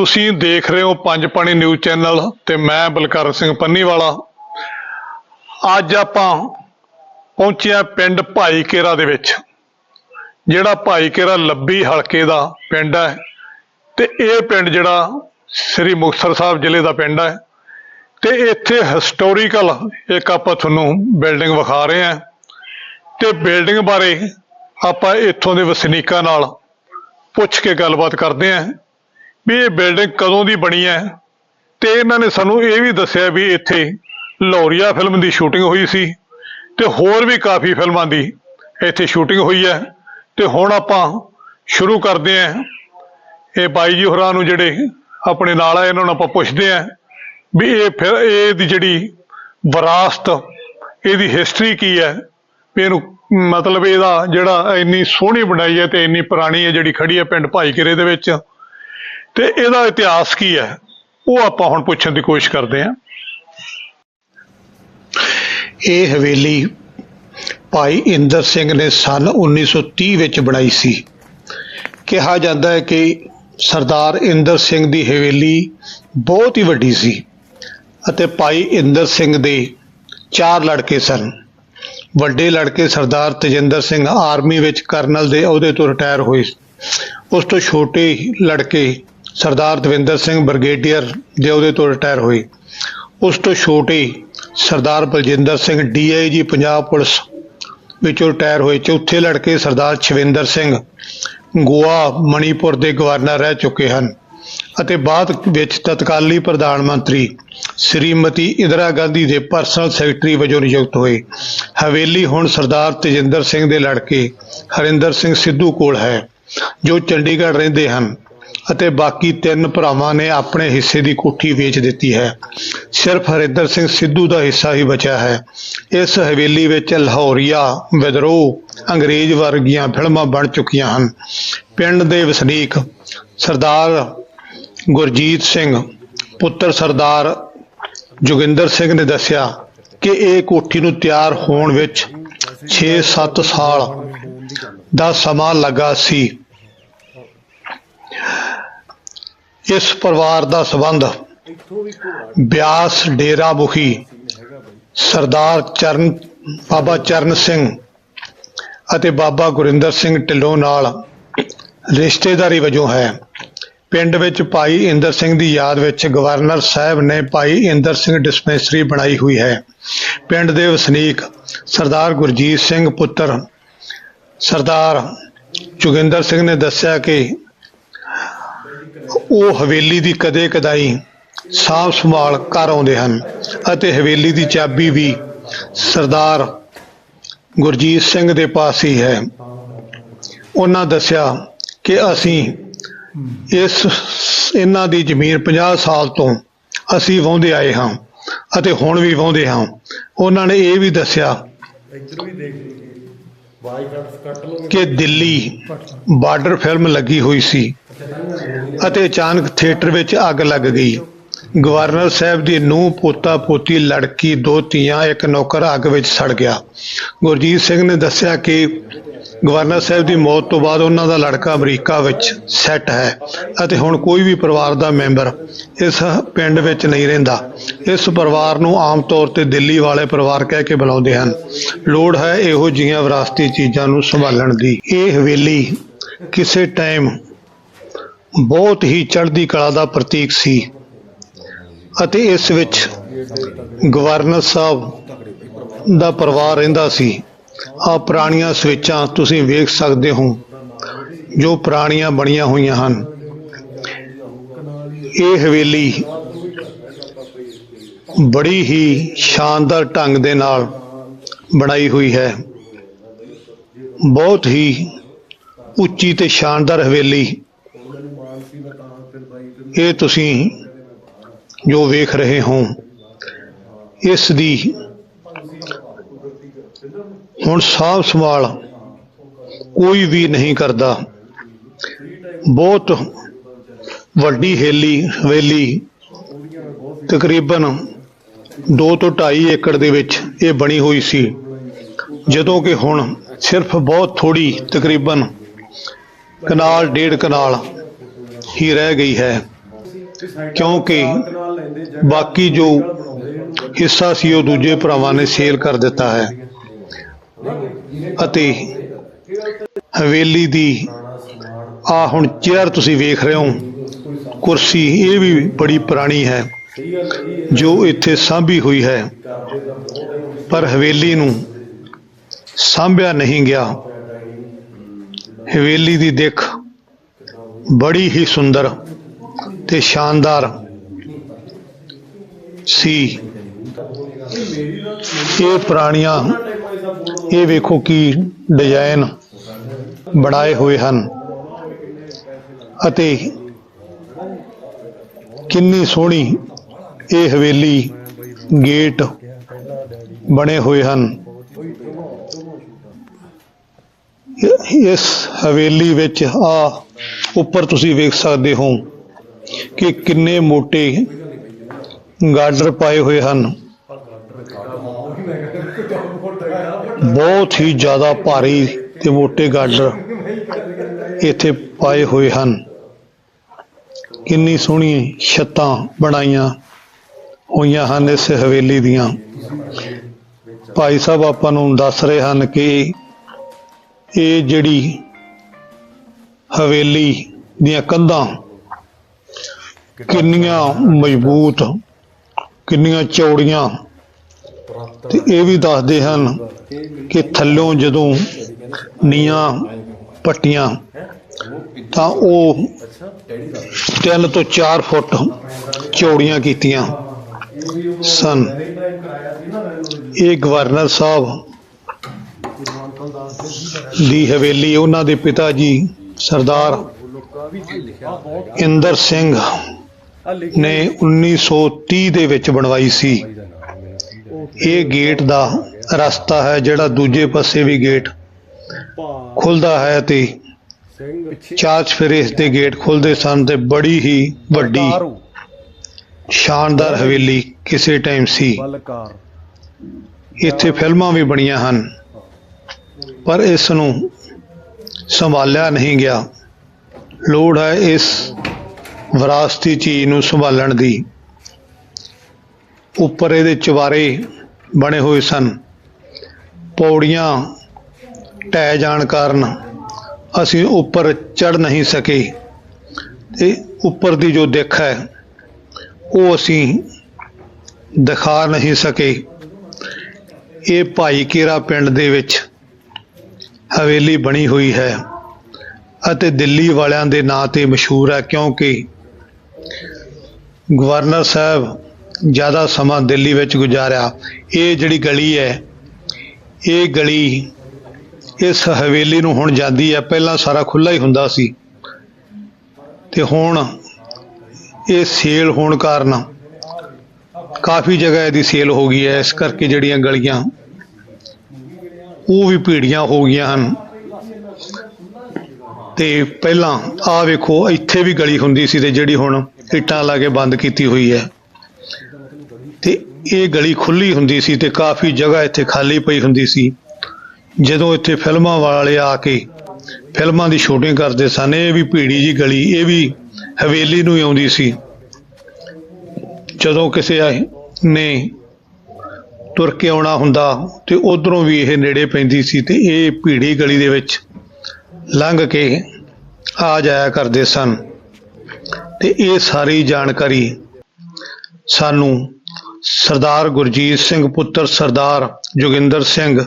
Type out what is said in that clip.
ਤੁਸੀਂ ਦੇਖ ਰਹੇ ਹੋ ਪੰਜ ਪਾਣੀ ਨਿਊਜ਼ ਚੈਨਲ ਤੇ ਮੈਂ ਬਲਕਾਰ ਸਿੰਘ ਪੰਨੀਵਾਲਾ। ਅੱਜ ਆਪਾਂ ਪਹੁੰਚੇ ਹਾਂ ਪਿੰਡ ਭਾਈਕੇਰਾ ਦੇ ਵਿੱਚ, ਜਿਹੜਾ ਭਾਈਕੇਰਾ ਲੱਭੀ ਹਲਕੇ ਦਾ ਪਿੰਡ ਹੈ ਤੇ ਇਹ ਪਿੰਡ ਜਿਹੜਾ ਸ੍ਰੀ ਮੁਕਤਸਰ ਸਾਹਿਬ ਜ਼ਿਲ੍ਹੇ ਦਾ ਪਿੰਡ ਹੈ ਤੇ ਇੱਥੇ ਹਿਸਟੋਰੀਕਲ ਇੱਕ ਆਪਾਂ ਤੁਹਾਨੂੰ ਬਿਲਡਿੰਗ ਵਿਖਾ ਰਹੇ ਹਾਂ ਤੇ ਬਿਲਡਿੰਗ ਬਾਰੇ ਆਪਾਂ ਇੱਥੋਂ ਦੇ ਵਸਨੀਕਾਂ ਨਾਲ ਪੁੱਛ ਕੇ ਗੱਲਬਾਤ ਕਰਦੇ ਹਾਂ। ਵੀ ਇਹ ਬਿਲਡਿੰਗ ਕਦੋਂ ਦੀ ਬਣੀ ਹੈ? ਤੇ ਇਹਨਾਂ ਨੇ ਸਾਨੂੰ ਇਹ ਵੀ ਦੱਸਿਆ ਵੀ ਇੱਥੇ ਲੋਰੀਆ ਫਿਲਮ ਦੀ ਸ਼ੂਟਿੰਗ ਹੋਈ ਸੀ ਤੇ ਹੋਰ ਵੀ ਕਾਫੀ ਫਿਲਮਾਂ ਦੀ ਇੱਥੇ ਸ਼ੂਟਿੰਗ ਹੋਈ ਹੈ। ਤੇ ਹੁਣ ਆਪਾਂ ਸ਼ੁਰੂ ਕਰਦੇ ਹਾਂ। ਇਹ ਬਾਈ ਜੀ ਹੋਰਾਂ ਨੂੰ ਜਿਹੜੇ ਆਪਣੇ ਨਾਲ ਆ ਇਹਨਾਂ ਨੂੰ ਆਪਾਂ ਪੁੱਛਦੇ ਹਾਂ ਵੀ ਇਹ ਫਿਰ ਇਹ ਦੀ ਜਿਹੜੀ ਵਿਰਾਸਤ, ਇਹਦੀ ਹਿਸਟਰੀ ਕੀ ਹੈ? ਵੀ ਇਹਨੂੰ ਮਤਲਬ ਇਹਦਾ ਜਿਹੜਾ ਇੰਨੀ ਸੋਹਣੀ ਬਣਾਈ ਹੈ ਤੇ ਇੰਨੀ ਪੁਰਾਣੀ ਹੈ ਜਿਹੜੀ ਖੜੀ ਹੈ ਪਿੰਡ ਭਾਈਕੇਰੇ ਦੇ ਵਿੱਚ। ਤੇ ਇਹਦਾ ਇਤਿਹਾਸ ਕੀ ਹੈ? ਉਹ ਆਪਾਂ ਹੁਣ ਪੁੱਛਣ ਦੀ ਕੋਸ਼ਿਸ਼ ਕਰਦੇ ਹਾਂ। ਇਹ ਹਵੇਲੀ ਭਾਈ ਇੰਦਰ ਸਿੰਘ ਨੇ ਸਨ 1930 ਵਿੱਚ ਬਣਾਈ ਸੀ। ਕਿਹਾ ਜਾਂਦਾ ਹੈ ਕਿ ਸਰਦਾਰ ਇੰਦਰ ਸਿੰਘ ਦੀ ਹਵੇਲੀ ਬਹੁਤ ਹੀ ਵੱਡੀ ਸੀ ਅਤੇ ਭਾਈ ਇੰਦਰ ਸਿੰਘ ਦੇ ਚਾਰ ਲੜਕੇ ਸਨ। ਵੱਡੇ ਲੜਕੇ ਸਰਦਾਰ ਤਜਿੰਦਰ ਸਿੰਘ ਆਰਮੀ ਵਿੱਚ ਕਰਨਲ ਦੇ ਅਹੁਦੇ ਤੋਂ ਰਿਟਾਇਰ ਹੋਏ। ਉਸ ਤੋਂ ਛੋਟੇ ਲੜਕੇ ਸਰਦਾਰ ਦਵਿੰਦਰ ਸਿੰਘ ਬ੍ਰਿਗੇਡੀਅਰ ਦੇ ਉਹਦੇ ਤੋਂ ਰਿਟਾਇਰ ਹੋਏ ਉਸ ਤੋਂ ਛੋਟੇ ਸਰਦਾਰ ਬਲਜਿੰਦਰ ਸਿੰਘ ਡੀਆਈਜੀ ਪੰਜਾਬ ਪੁਲਿਸ ਵਿੱਚੋਂ ਰਿਟਾਇਰ ਹੋਏ। ਚੌਥੇ ਲੜਕੇ ਸਰਦਾਰ ਛਵਿੰਦਰ ਸਿੰਘ ਗੋਆ ਮਣੀਪੁਰ ਦੇ ਗਵਰਨਰ ਰਹਿ ਚੁੱਕੇ ਹਨ ਅਤੇ ਬਾਅਦ ਵਿੱਚ ਤਤਕਾਲੀ ਪ੍ਰਧਾਨ ਮੰਤਰੀ ਸ੍ਰੀਮਤੀ ਇੰਦਰਾ ਗਾਂਧੀ ਦੇ ਪਰਸਨਲ ਸੈਕਟਰੀ ਵਜੋਂ ਨਿਯੁਕਤ ਹੋਏ। ਹਵੇਲੀ ਹੁਣ ਸਰਦਾਰ ਤੇਜਿੰਦਰ ਸਿੰਘ ਦੇ ਲੜਕੇ ਹਰਿੰਦਰ ਸਿੰਘ ਸਿੱਧੂ ਕੋਲ ਹੈ, ਜੋ ਚੰਡੀਗੜ੍ਹ ਰਹਿੰਦੇ ਹਨ। ਅਤੇ ਬਾਕੀ ਤਿੰਨ ਭਰਾਵਾਂ ਨੇ ਆਪਣੇ ਹਿੱਸੇ ਦੀ ਕੋਠੀ ਵੇਚ ਦਿੱਤੀ ਹੈ। ਸਿਰਫ ਹਰਿੰਦਰ ਸਿੰਘ ਸਿੱਧੂ ਦਾ ਹਿੱਸਾ ਹੀ ਬਚਿਆ ਹੈ। ਇਸ ਹਵੇਲੀ ਵਿੱਚ ਲਾਹੌਰੀਆ, ਵਿਦਰੋਹ, ਅੰਗਰੇਜ਼ ਵਰਗੀਆਂ ਫਿਲਮਾਂ ਬਣ ਚੁੱਕੀਆਂ ਹਨ। ਪਿੰਡ ਦੇ ਵਸਨੀਕ ਸਰਦਾਰ ਗੁਰਜੀਤ ਸਿੰਘ, ਪੁੱਤਰ ਸਰਦਾਰ ਜੋਗਿੰਦਰ ਸਿੰਘ ਨੇ ਦੱਸਿਆ ਕਿ ਇਹ ਕੋਠੀ ਨੂੰ ਤਿਆਰ ਹੋਣ ਵਿੱਚ 6-7 ਸਾਲ ਦਾ ਸਮਾਂ ਲੱਗਾ ਸੀ। ਇਸ ਪਰਿਵਾਰ ਦਾ ਸਬੰਧ ਬਿਆਸ ਡੇਰਾ ਮੁਖੀ ਸਰਦਾਰ ਚਰਨ, ਬਾਬਾ ਚਰਨ ਸਿੰਘ ਅਤੇ ਬਾਬਾ ਗੁਰਿੰਦਰ ਸਿੰਘ ਢਿੱਲੋਂ ਨਾਲ ਰਿਸ਼ਤੇਦਾਰੀ ਵਜੋਂ ਹੈ। ਪਿੰਡ ਵਿੱਚ ਭਾਈ ਇੰਦਰ ਸਿੰਘ ਦੀ ਯਾਦ ਵਿੱਚ ਗਵਰਨਰ ਸਾਹਿਬ ਨੇ ਭਾਈ ਇੰਦਰ ਸਿੰਘ ਡਿਸਪੈਂਸਰੀ ਬਣਾਈ ਹੋਈ ਹੈ। ਪਿੰਡ ਦੇ ਵਸਨੀਕ ਸਰਦਾਰ ਗੁਰਜੀਤ ਸਿੰਘ ਪੁੱਤਰ ਸਰਦਾਰ ਜੋਗਿੰਦਰ ਸਿੰਘ ਨੇ ਦੱਸਿਆ ਕਿ ਉਹ ਹਵੇਲੀ ਦੀ ਕਦੇ ਕਦਾਈ ਸਾਂਭ ਸੰਭਾਲ ਕਰ ਆਉਂਦੇ ਹਨ ਅਤੇ ਹਵੇਲੀ ਦੀ ਚਾਬੀ ਵੀ ਸਰਦਾਰ ਗੁਰਜੀਤ ਸਿੰਘ ਦੇ ਪਾਸ ਹੀ ਹੈ। ਉਹਨਾਂ ਦੱਸਿਆ ਕਿ ਅਸੀਂ ਇਸ ਇਹਨਾਂ ਦੀ ਜ਼ਮੀਨ 50 ਸਾਲ ਤੋਂ ਅਸੀਂ ਵਾਹੁੰਦੇ ਆਏ ਹਾਂ ਅਤੇ ਹੁਣ ਵੀ ਵਾਹੁੰਦੇ ਹਾਂ। ਉਹਨਾਂ ਨੇ ਇਹ ਵੀ ਦੱਸਿਆ ਕਿ ਦਿੱਲੀ ਬਾਰਡਰ ਫਿਲਮ ਲੱਗੀ ਹੋਈ ਸੀ ਅਤੇ ਅਚਾਨਕ ਥੀਏਟਰ ਵਿੱਚ ਅੱਗ ਲੱਗ ਗਈ। ਗਵਰਨਰ ਸਾਹਿਬ ਦੀ ਨੂੰਹ, ਪੋਤਾ, ਪੋਤੀ, ਲੜਕੀ, ਦੋ ਧੀਆਂ, ਇੱਕ ਨੌਕਰ ਅੱਗ ਵਿੱਚ ਸੜ ਗਿਆ। ਗੁਰਜੀਤ ਸਿੰਘ ਨੇ ਦੱਸਿਆ ਕਿ ਗਵਰਨਰ ਸਾਹਿਬ ਦੀ ਮੌਤ ਤੋਂ ਬਾਅਦ ਉਹਨਾਂ ਦਾ ਲੜਕਾ ਅਮਰੀਕਾ ਵਿੱਚ ਸੈੱਟ ਹੈ ਅਤੇ ਹੁਣ ਕੋਈ ਵੀ ਪਰਿਵਾਰ ਦਾ ਮੈਂਬਰ ਇਸ ਪਿੰਡ ਵਿੱਚ ਨਹੀਂ ਰਹਿੰਦਾ। ਇਸ ਪਰਿਵਾਰ ਨੂੰ ਆਮ ਤੌਰ ਤੇ ਦਿੱਲੀ ਵਾਲੇ ਪਰਿਵਾਰ ਕਹਿ ਕੇ ਬੁਲਾਉਂਦੇ ਹਨ। ਲੋੜ ਹੈ ਇਹੋ ਜਿਹੀਆਂ ਵਿਰਾਸਤੀ ਚੀਜ਼ਾਂ ਨੂੰ ਸੰਭਾਲਣ ਦੀ। ਇਹ ਹਵੇਲੀ ਕਿਸੇ ਟਾਈਮ ਬਹੁਤ ਹੀ ਚੜ੍ਹਦੀ ਕਲਾ ਦਾ ਪ੍ਰਤੀਕ ਸੀ ਅਤੇ ਇਸ ਵਿੱਚ ਗਵਰਨਰ ਸਾਹਿਬ ਦਾ ਪਰਿਵਾਰ ਰਹਿੰਦਾ ਸੀ। ਆ ਪੁਰਾਣੀਆਂ ਸਵਿੱਚਾਂ ਤੁਸੀਂ ਵੇਖ ਸਕਦੇ ਹੋ, ਜੋ ਪੁਰਾਣੀਆਂ ਬਣੀਆਂ ਹੋਈਆਂ ਹਨ। ਇਹ ਹਵੇਲੀ ਬੜੀ ਹੀ ਸ਼ਾਨਦਾਰ ਢੰਗ ਦੇ ਨਾਲ ਬਣਾਈ ਹੋਈ ਹੈ। ਬਹੁਤ ਹੀ ਉੱਚੀ ਤੇ ਸ਼ਾਨਦਾਰ ਹਵੇਲੀ। ਇਹ ਤੁਸੀਂ ਜੋ ਵੇਖ ਰਹੇ ਹੋ, ਇਸ ਦੀ ਹੁਣ ਸਾਂਭ ਸੰਭਾਲ ਕੋਈ ਵੀ ਨਹੀਂ ਕਰਦਾ। ਬਹੁਤ ਵੱਡੀ ਹੇਲੀ, ਹਵੇਲੀ, ਤਕਰੀਬਨ 2 ਤੋਂ 2.5 ਏਕੜ ਦੇ ਵਿੱਚ ਇਹ ਬਣੀ ਹੋਈ ਸੀ। ਜਦੋਂ ਕਿ ਹੁਣ ਸਿਰਫ ਬਹੁਤ ਥੋੜੀ ਤਕਰੀਬਨ ਕਨਾਲ, ਡੇਢ ਕਨਾਲ ਹੀ ਰਹਿ ਗਈ ਹੈ। ਕਿਉਂਕਿ ਬਾਕੀ ਜੋ ਹਿੱਸਾ ਸੀ ਉਹ ਦੂਜੇ ਭਰਾਵਾਂ ਨੇ ਸੇਲ ਕਰ ਦਿੱਤਾ ਹੈ। ਅਤੇ ਹਵੇਲੀ ਦੀ, ਆ ਹੁਣ ਚੇਅਰ ਤੁਸੀਂ ਵੇਖ ਰਹੇ ਹੋ, ਕੁਰਸੀ ਇਹ ਵੀ ਬੜੀ ਪੁਰਾਣੀ ਹੈ, ਜੋ ਇੱਥੇ ਸਾਂਭੀ ਹੋਈ ਹੈ, ਪਰ ਹਵੇਲੀ ਨੂੰ ਸਾਂਭਿਆ ਨਹੀਂ ਗਿਆ। ਹਵੇਲੀ ਦੀ ਦਿੱਖ ਬੜੀ ਹੀ ਸੁੰਦਰ ਤੇ ਸ਼ਾਨਦਾਰ ਸੀ। ਇਹ ਪੁਰਾਣੀਆਂ ਇਹ ਵੇਖੋ ਕੀ ਡਿਜ਼ਾਈਨ ਬਣਾਏ ਹੋਏ ਹਨ ਅਤੇ ਕਿੰਨੀ ਸੋਹਣੀ ਇਹ ਹਵੇਲੀ ਗੇਟ ਬਣੇ ਹੋਏ ਹਨ। ਇਸ ਹਵੇਲੀ ਵਿੱਚ ਆ ਉੱਪਰ ਤੁਸੀਂ ਵੇਖ ਸਕਦੇ ਹੋ ਕਿ ਕਿੰਨੇ ਮੋਟੇ ਗਾਰਡਰ ਪਾਏ ਹੋਏ ਹਨ। ਬਹੁਤ ਹੀ ਜ਼ਿਆਦਾ ਭਾਰੀ ਤੇ ਮੋਟੇ ਗਾਡਰ ਇੱਥੇ ਪਾਏ ਹੋਏ ਹਨ। ਕਿੰਨੀ ਸੋਹਣੀ ਛੱਤਾਂ ਬਣਾਈਆਂ ਹੋਈਆਂ ਹਨ ਇਸ ਹਵੇਲੀ ਦੀਆਂ। ਭਾਈ ਸਾਹਿਬ, ਆਪਾਂ ਨੂੰ ਦੱਸ ਰਹੇ ਹਨ ਕਿ ਇਹ ਜਿਹੜੀ ਹਵੇਲੀ ਦੀਆਂ ਕੰਧਾਂ ਕਿੰਨੀਆਂ ਮਜ਼ਬੂਤ, ਕਿੰਨੀਆਂ ਚੌੜੀਆਂ ਤੇ ਇਹ ਵੀ ਦੱਸਦੇ ਹਨ ਕਿ ਥੱਲੋਂ ਜਦੋਂ ਨੀਆਂ ਪੱਟੀਆਂ, ਤਾਂ ਉਹ ਤਿੰਨ ਤੋਂ 4 ਫੁੱਟ ਚੌੜੀਆਂ ਕੀਤੀਆਂ ਸਨ। ਇਹ ਗਵਰਨਰ ਸਾਹਿਬ ਦੀ ਹਵੇਲੀ, ਉਹਨਾਂ ਦੇ ਪਿਤਾ ਜੀ, ਸਰਦਾਰ ਇੰਦਰ ਸਿੰਘ ਨੇ 1930 ਦੇ ਵਿੱਚ ਬਣਵਾਈ ਸੀ। ਇਹ ਗੇਟ ਦਾ ਰਸਤਾ ਹੈ ਜਿਹੜਾ ਦੂਜੇ ਪਾਸੇ ਵੀ ਗੇਟ ਖੁੱਲਦਾ ਹੈ ਤੇ ਚਾਰ ਚਫੇਰੇ ਇਸ ਦੇ ਗੇਟ ਖੁੱਲਦੇ ਸਨ ਤੇ ਬੜੀ ਹੀ ਵੱਡੀ ਸ਼ਾਨਦਾਰ ਹਵੇਲੀ ਕਿਸੇ ਟਾਈਮ ਸੀ। ਇੱਥੇ ਫਿਲਮਾਂ ਵੀ ਬਣੀਆਂ ਹਨ ਪਰ ਇਸ ਨੂੰ ਸੰਭਾਲਿਆ ਨਹੀਂ ਗਿਆ। ਲੋੜ ਹੈ ਇਸ ਵਿਰਾਸਤੀ ਚੀਜ਼ ਨੂੰ ਸੰਭਾਲਣ ਦੀ। ਉੱਪਰ ਇਹਦੇ ਚਵਾਰੇ ਬਣੇ ਹੋਏ ਸਨ। ਪੌੜੀਆਂ ਢਹਿ ਜਾਣ ਕਾਰਨ ਅਸੀਂ ਉੱਪਰ ਚੜ ਨਹੀਂ ਸਕੇ। ਤੇ ਉੱਪਰ ਦੀ ਜੋ ਦਿੱਖ ਹੈ, ਉਹ ਅਸੀਂ ਦਿਖਾ ਨਹੀਂ ਸਕੇ। ਇਹ ਭਾਈ ਕੇਰਾ ਪਿੰਡ ਦੇ ਵਿੱਚ ਹਵੇਲੀ ਬਣੀ ਹੋਈ ਹੈ ਅਤੇ ਦਿੱਲੀ ਵਾਲਿਆਂ ਦੇ ਨਾਂ ਤੇ ਮਸ਼ਹੂਰ ਹੈ ਕਿਉਂਕਿ ਗਵਰਨਰ ਸਾਹਿਬ ਜ਼ਿਆਦਾ ਸਮਾਂ ਦਿੱਲੀ ਵਿੱਚ ਗੁਜ਼ਾਰਿਆ, ਇਹ ਜਿਹੜੀ ਗਲੀ ਹੈ, ਇਹ ਗਲੀ ਇਸ ਹਵੇਲੀ ਨੂੰ ਹੁਣ ਜਾਂਦੀ ਹੈ, ਪਹਿਲਾਂ ਸਾਰਾ ਖੁੱਲਾ ਹੀ ਹੁੰਦਾ ਸੀ। ਤੇ ਹੁਣ ਇਹ ਸੇਲ ਹੋਣ ਕਾਰਨ ਕਾਫੀ ਜਗ੍ਹਾ ਇਹਦੀ ਸੇਲ ਹੋ ਗਈ ਹੈ, ਇਸ ਕਰਕੇ ਜਿਹੜੀਆਂ ਗਲੀਆਂ, ਉਹ ਵੀ ਭੀੜੀਆਂ ਹੋ ਗਈਆਂ ਹਨ। ਤੇ ਪਹਿਲਾਂ ਆ ਵੇਖੋ, ਇੱਥੇ ਵੀ ਗਲੀ ਹੁੰਦੀ ਸੀ ਤੇ ਜਿਹੜੀ ਹੁਣ ਇੱਟਾਂ ਲਾ ਕੇ ਬੰਦ ਕੀਤੀ ਹੋਈ ਹੈ। ਤੇ ਇਹ ਗਲੀ ਖੁੱਲੀ ਹੁੰਦੀ ਸੀ ਤੇ ਕਾਫੀ ਜਗ੍ਹਾ ਇੱਥੇ ਖਾਲੀ ਪਈ ਹੁੰਦੀ ਸੀ। ਜਦੋਂ ਇੱਥੇ ਫਿਲਮਾਂ ਵਾਲੇ ਆ ਕੇ ਫਿਲਮਾਂ ਦੀ ਸ਼ੂਟਿੰਗ ਕਰਦੇ ਸਨ, ਇਹ ਵੀ ਭੀੜੀ ਜੀ ਗਲੀ, ਇਹ ਵੀ ਹਵੇਲੀ ਨੂੰ ਆਉਂਦੀ ਸੀ। ਜਦੋਂ ਕਿਸੇ ਨੇ ਤੁਰ ਕੇ ਆਉਣਾ ਹੁੰਦਾ ਤੇ ਉਧਰੋਂ ਵੀ ਇਹ ਨੇੜੇ ਪੈਂਦੀ ਸੀ ਤੇ ਇਹ ਭੀੜੀ ਗਲੀ ਦੇ ਵਿੱਚ ਲੰਘ ਕੇ ਆ ਜਾਇਆ ਕਰਦੇ ਸਨ। ਤੇ ਇਹ ਸਾਰੀ ਜਾਣਕਾਰੀ ਸਾਨੂੰ ਸਰਦਾਰ ਗੁਰਜੀਤ ਸਿੰਘ ਪੁੱਤਰ ਸਰਦਾਰ ਜੋਗਿੰਦਰ ਸਿੰਘ